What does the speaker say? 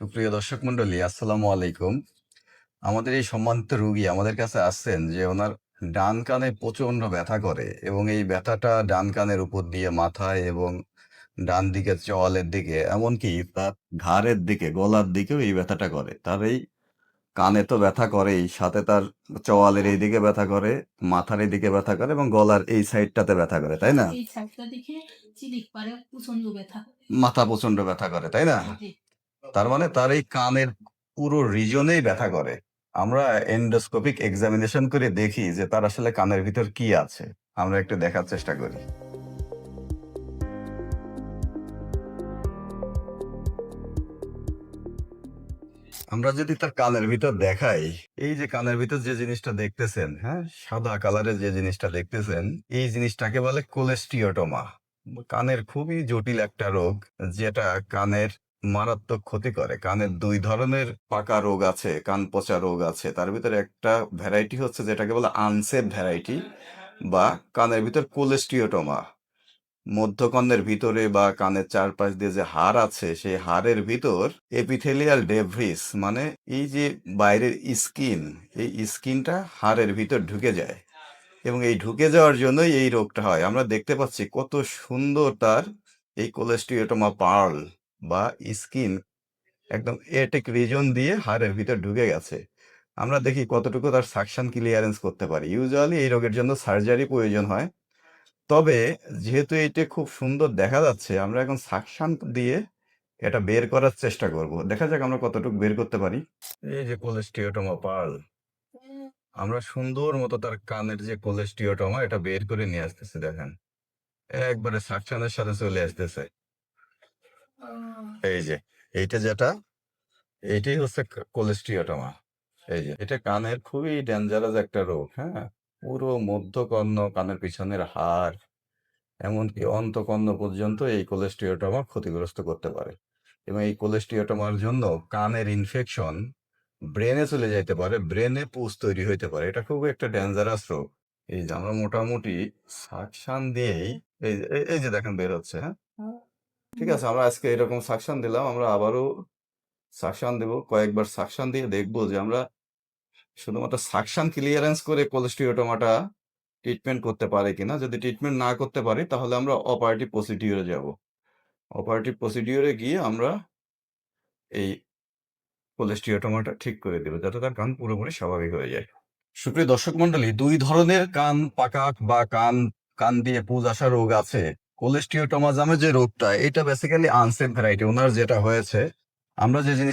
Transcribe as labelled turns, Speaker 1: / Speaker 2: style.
Speaker 1: সুপ্রিয় দর্শক মন্ডলী আসসালামু আলাইকুম। আমাদের এই সম্মানিত রুগী আমাদের কাছে আসছেন যে ওনার ডান কানে প্রচণ্ড ব্যথা করে এবং এই ব্যথাটা ডান কানের উপর দিয়ে মাথায় এবং ডান দিকে চোয়ালের দিকে এমনকি তার ঘাড়ের দিকে গলার দিকেও এই ব্যথাটা করে। তার এই কানে তো ব্যথা করেই সাথে তার চোয়ালের এই দিকে ব্যথা করে মাথার এই দিকে ব্যথা করে এবং গলার এই সাইডটাতে ব্যথা করে তাই না? মাথা প্রচণ্ড ব্যথা করে তাই না। তার মানে তার এই কানের পুরো রিজনেই ব্যথা করে। আমরা এন্ডোস্কোপিক এক্সামিনেশন করে দেখি যে তার আসলে কানের ভিতর কি আছে। আমরা একটু দেখার চেষ্টা করি। আমরা যদি তার কানের ভিতর দেখাই, এই যে কানের ভিতর যে জিনিসটা দেখতেছেন হ্যাঁ সাদা কালারের যে জিনিসটা দেখতেছেন, এই জিনিসটাকে বলে কোলেস্টিওটোমা কানের খুবই জটিল একটা রোগ, যেটা কানের মারাত্মক ক্ষতি করে। কানের দুই ধরনের পাকা রোগ আছে, কান পচা রোগ আছে। তার ভিতরে একটা ভ্যারাইটি হচ্ছে যেটাকে বলে আনসেফ ভ্যারাইটি বা কানের ভিতর কোলেস্টিওটোমা মধ্যকর্ণের ভিতরে বা কানের চারপাশ দিয়ে যে হাড় আছে, সেই হাড়ের ভিতর এপিথেলিয়াল ডেভ্রিস মানে এই যে বাইরের স্কিন এই স্কিনটা হাড়ের ভিতর ঢুকে যায় এবং এই ঢুকে যাওয়ার জন্যই এই রোগটা হয়। আমরা দেখতে পাচ্ছি কত সুন্দর তার এই কোলেস্টিওটোমা পার্ল বা স্কিন একদম এটেক রিজন দিয়ে হাড়ের ভিতর ঢুকে গেছে। আমরা দেখি কতটুকু তার সাকশন ক্লিয়ারেন্স করতে পারি। ইউজুয়ালি এই রোগের জন্য সার্জারি প্রয়োজন হয়। তবে যেহেতু এটা খুব সুন্দর দেখা যাচ্ছে, আমরা এখন সাকশন দিয়ে এটা বের করার চেষ্টা করব। দেখা যাক আমরা কতটুকু বের করতে পারি। এই যে কোলেস্টিওটোমা পার্ল আমরা সুন্দর মতো তার কানের যে কোলেস্টিওটোমা এটা বের করে নিয়ে আসতেছে, দেখেন। একবারে সাকশনের সাথে চলে আসতেছে। এই যে, এইটা যেটা, এইটাই হচ্ছে কোলেস্টিওটোমা এই যে, এটা কানের খুবই ডেঞ্জারাস একটা রোগ হ্যাঁ? পুরো মধ্যকর্ণ কানের পিছনের হাড়, এমনকি অন্তকর্ণ পর্যন্ত এই কোলেস্টিওটোমা ক্ষতিগ্রস্ত করতে পারে। এবং এই কোলেস্টিওটোমার জন্য কানের ইনফেকশন ব্রেনে চলে যাইতে পারে ব্রেনে পুষ তৈরি হইতে পারে। এটা খুব একটা ডেঞ্জারাস রোগ। এই যে, আমরা মোটামুটি সাকশান দিয়েই, এই এই যে দেখেন বের হচ্ছে হ্যাঁ? ঠিক আছে, আমরা আজকে এরকম সাকশন দিলাম, আমরা আবারও সাকশন দেব, কয়েকবার সাকশন দিয়ে দেখব যে আমরা শুধুমাত্র সাকশন ক্লিয়ারেন্স করে কোলেস্টিওটোমাটা ট্রিটমেন্ট করতে পারে কিনা। যদি ট্রিটমেন্ট না করতে পারি, তাহলে আমরা অপারেটিভ প্রসিডিওরে যাব। অপারেটিভ প্রসিডিওরে গিয়ে আমরা এই কোলেস্টিওটোমাটা ঠিক করে দেবো, যাতে তার কান পুরোপুরি স্বাভাবিক হয়ে যায়। সুপ্রিয় দর্শক মন্ডলী দুই ধরনের কান পাকা বা কান কান দিয়ে পুজ আসা রোগ আছে। কোলেস্টিওটোমা জামে যে রোগটা এটা বেসিক্যালি আনসেম ভ্যারাইটি ওনার যেটা হয়েছে আমরা যে জিনিস